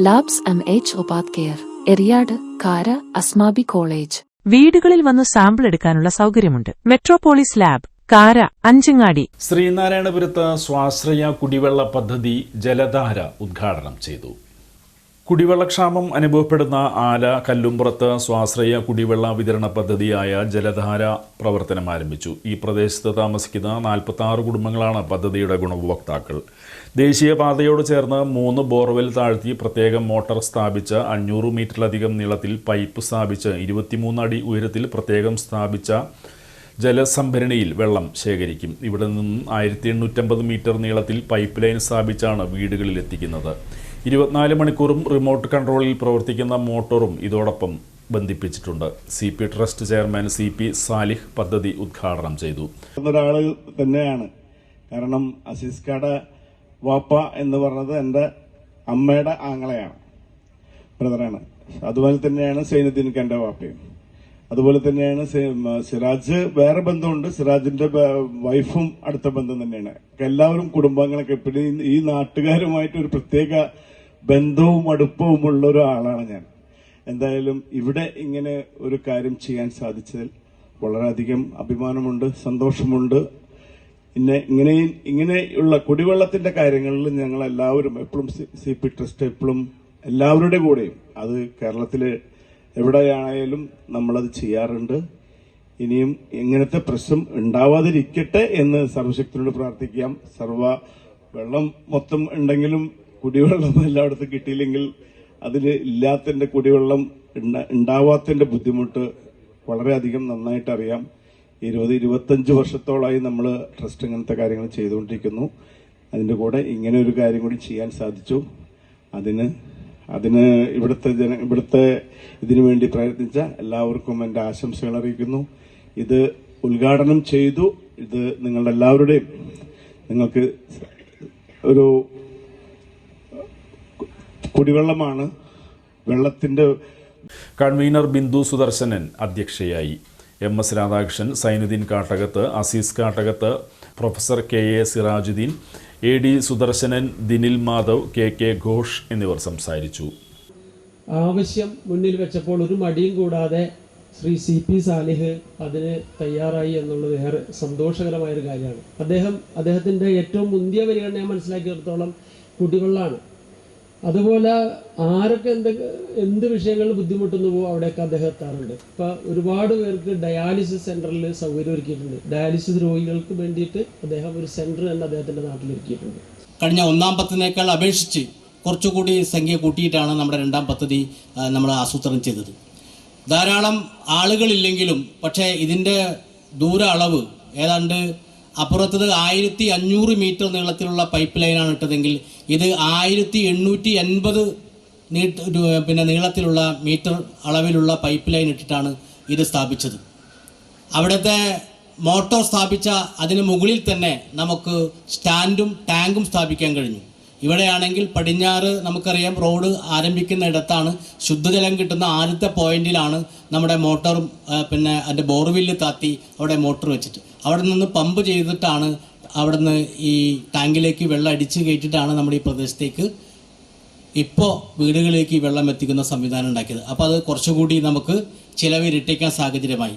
Labs M H ഉപാധ്കയർ Eriyad Kara Asmabi college വീടുകളിൽ വന്ന് സാമ്പിൾ എടുക്കാനുള്ള സൗകര്യമുണ്ട്. മെട്രോപോളിസ് ലാബ് കാര അഞ്ചങ്ങാടി. ശ്രീനാരായണപുരത്ത് സ്വാശ്രയ കുടിവെള്ള പദ്ധതി ജലധാര ഉദ്ഘാടനം ചെയ്തു. കുടിവെള്ളക്ഷാമം അനുഭവപ്പെടുന്ന ആല കല്ലുംപുറത്ത് സ്വാശ്രയ കുടിവെള്ള വിതരണ പദ്ധതിയായ ജലധാര പ്രവർത്തനം ആരംഭിച്ചു. ഈ പ്രദേശത്ത് താമസിക്കുന്ന നാൽപ്പത്തി കുടുംബങ്ങളാണ് പദ്ധതിയുടെ ഗുണഭോക്താക്കൾ. ദേശീയപാതയോട് ചേർന്ന് മൂന്ന് ബോർവെൽ താഴ്ത്തി പ്രത്യേകം മോട്ടോർ സ്ഥാപിച്ച അഞ്ഞൂറ് മീറ്ററിലധികം നീളത്തിൽ പൈപ്പ് സ്ഥാപിച്ച് ഇരുപത്തിമൂന്ന് അടി ഉയരത്തിൽ പ്രത്യേകം സ്ഥാപിച്ച ജലസംഭരണിയിൽ വെള്ളം ശേഖരിക്കും. ഇവിടെ നിന്നും ആയിരത്തി എണ്ണൂറ്റമ്പത് മീറ്റർ നീളത്തിൽ പൈപ്പ് ലൈൻ സ്ഥാപിച്ചാണ് വീടുകളിൽ എത്തിക്കുന്നത്. ഇരുപത്തിനാല് മണിക്കൂറും റിമോട്ട് കൺട്രോളിൽ പ്രവർത്തിക്കുന്ന മോട്ടോറും ഇതോടൊപ്പം ബന്ധിപ്പിച്ചിട്ടുണ്ട്. C P trust chairman C P Salih പദ്ധതി ഉദ്ഘാടനം ചെയ്തു. ഒരാൾ തന്നെയാണ്. കാരണം അസീസ്കാടെ വാപ്പ എന്ന് പറഞ്ഞത് എന്റെ അമ്മയുടെ ആങ്ങളെയാണ് ബ്രദറാണ്. അതുപോലെ തന്നെയാണ് സൈനുദ്ദീൻ കന്റെ വാപ്പയും. അതുപോലെ തന്നെയാണ് സിറാജ് വേറെ ബന്ധമുണ്ട്. സിറാജിന്റെ വൈഫും അടുത്ത ബന്ധം തന്നെയാണ്. എല്ലാവരും കുടുംബാംഗങ്ങളൊക്കെ. എപ്പോഴും ഈ നാട്ടുകാരുമായിട്ട് ഒരു പ്രത്യേക ബന്ധവും അടുപ്പവുമുള്ള ഒരാളാണ് ഞാൻ. എന്തായാലും ഇവിടെ ഇങ്ങനെ ഒരു കാര്യം ചെയ്യാൻ സാധിച്ചതിൽ വളരെയധികം അഭിമാനമുണ്ട് സന്തോഷമുണ്ട്. പിന്നെ ഇങ്ങനെയും ഇങ്ങനെയുള്ള കുടിവെള്ളത്തിന്റെ കാര്യങ്ങളിൽ ഞങ്ങൾ എല്ലാവരും എപ്പോഴും സി പി ട്രസ്റ്റ് എപ്പോഴും എല്ലാവരുടെ കൂടെയും. അത് കേരളത്തിൽ എവിടെയായാലും നമ്മളത് ചെയ്യാറുണ്ട്. ഇനിയും ഇങ്ങനത്തെ പ്രശ്നം ഉണ്ടാവാതിരിക്കട്ടെ എന്ന് സർവശക്തിനോട് പ്രാർത്ഥിക്കാം. സർവ വെള്ളം മൊത്തം ഉണ്ടെങ്കിലും കുടിവെള്ളം എല്ലായിടത്തും കിട്ടിയില്ലെങ്കിൽ അതിൽ ഇല്ലാത്തതിന്റെ കുടിവെള്ളം ഉണ്ട- ഉണ്ടാവാത്തതിന്റെ ബുദ്ധിമുട്ട് വളരെയധികം നന്നായിട്ട് അറിയാം. ഇരുപത് ഇരുപത്തഞ്ച് വർഷത്തോളമായി നമ്മൾ ട്രസ്റ്റ് ഇങ്ങനത്തെ കാര്യങ്ങൾ ചെയ്തുകൊണ്ടിരിക്കുന്നു. അതിന്റെ കൂടെ ഇങ്ങനെ ഒരു കാര്യം കൂടി ചെയ്യാൻ സാധിച്ചു. അതിന് അതിന് ഇവിടുത്തെ ജന ഇവിടുത്തെ ഇതിനു വേണ്ടി പ്രയത്നിച്ച എല്ലാവർക്കും എന്റെ ആശംസകൾ അറിയിക്കുന്നു. ഇത് ഉദ്ഘാടനം ചെയ്തു. ഇത് നിങ്ങളുടെ എല്ലാവരുടെയും നിങ്ങൾക്ക് ഒരു കുടിവെള്ളമാണ് വെള്ളത്തിന്റെ കൺവീനർ ബിന്ദു സുദർശനൻ അധ്യക്ഷയായി. M S Radhakrishnan Sainuddin Kattakath Aziz Kattakath professor K A Sirajuddin A D Sudarsanan Dinil Madhav K K Ghosh എന്നിവർ സംസാരിച്ചു. ആവശ്യം മുന്നിൽ വെച്ചപ്പോൾ ഒരു മടിയും കൂടാതെ ശ്രീ സി പി സാലിഹ് അതിന് തയ്യാറായി എന്നുള്ളത് ഏറെ സന്തോഷകരമായൊരു കാര്യമാണ്. അദ്ദേഹം അദ്ദേഹത്തിന്റെ ഏറ്റവും മുന്തിയ പരിഗണന ഞാൻ മനസ്സിലാക്കിയിടത്തോളം കുടിവെള്ളമാണ്. അതുപോലെ ആരൊക്കെ എന്ത് എന്ത് വിഷയങ്ങളിൽ ബുദ്ധിമുട്ടുന്നുവോ അവിടെയൊക്കെ അദ്ദേഹം എത്താറുണ്ട്. ഇപ്പൊ ഒരുപാട് പേർക്ക് ഡയാലിസിസ് സെന്ററിൽ സൗകര്യം ഒരുക്കിയിട്ടുണ്ട്. ഡയാലിസിസ് രോഗികൾക്ക് വേണ്ടിയിട്ട് അദ്ദേഹം ഒരു സെന്റർ തന്നെ അദ്ദേഹത്തിന്റെ നാട്ടിൽ ഒരുക്കിയിട്ടുണ്ട്. കഴിഞ്ഞ ഒന്നാം പത്തിനേക്കാൾ അപേക്ഷിച്ച് കുറച്ചുകൂടി സംഖ്യ കൂട്ടിയിട്ടാണ് നമ്മുടെ രണ്ടാം പദ്ധതി നമ്മൾ ആസൂത്രണം ചെയ്തത്. ധാരാളം ആളുകളില്ലെങ്കിലും പക്ഷേ ഇതിന്റെ ദൂര അളവ് ഏതാണ്ട് അപ്പുറത്തത് ആയിരത്തി അഞ്ഞൂറ് മീറ്റർ നീളത്തിലുള്ള പൈപ്പ് ലൈനാണ് ഇട്ടതെങ്കിൽ ഇത് ആയിരത്തി എണ്ണൂറ്റി എൺപത് നീട്ട് പിന്നെ നീളത്തിലുള്ള മീറ്റർ അളവിലുള്ള പൈപ്പ് ലൈൻ ഇട്ടിട്ടാണ് ഇത് സ്ഥാപിച്ചത്. അവിടുത്തെ മോട്ടോർ സ്ഥാപിച്ച അതിന് മുകളിൽ തന്നെ നമുക്ക് സ്റ്റാൻഡും ടാങ്കും സ്ഥാപിക്കാൻ കഴിഞ്ഞു. ഇവിടെയാണെങ്കിൽ പടിഞ്ഞാറ് നമുക്കറിയാം റോഡ് ആരംഭിക്കുന്ന ഇടത്താണ് ശുദ്ധജലം കിട്ടുന്ന ആദ്യത്തെ പോയിന്റിലാണ് നമ്മുടെ മോട്ടോറും പിന്നെ അതിന്റെ ബോർവില്ല് താത്തി അവിടെ മോട്ടോർ വെച്ചിട്ട്. അവിടെ നിന്ന് പമ്പ് ചെയ്തിട്ടാണ് അവിടെ നിന്ന് ഈ ടാങ്കിലേക്ക് വെള്ളം അടിച്ച് കയറ്റിയിട്ടാണ് നമ്മുടെ ഈ പ്രദേശത്തേക്ക് ഇപ്പോൾ വീടുകളിലേക്ക് വെള്ളം എത്തിക്കുന്ന സംവിധാനം ഉണ്ടാക്കിയത്. അപ്പോൾ അത് കുറച്ചുകൂടി നമുക്ക് ചിലവ് ഇരട്ടിക്കാൻ സാഹചര്യമായി.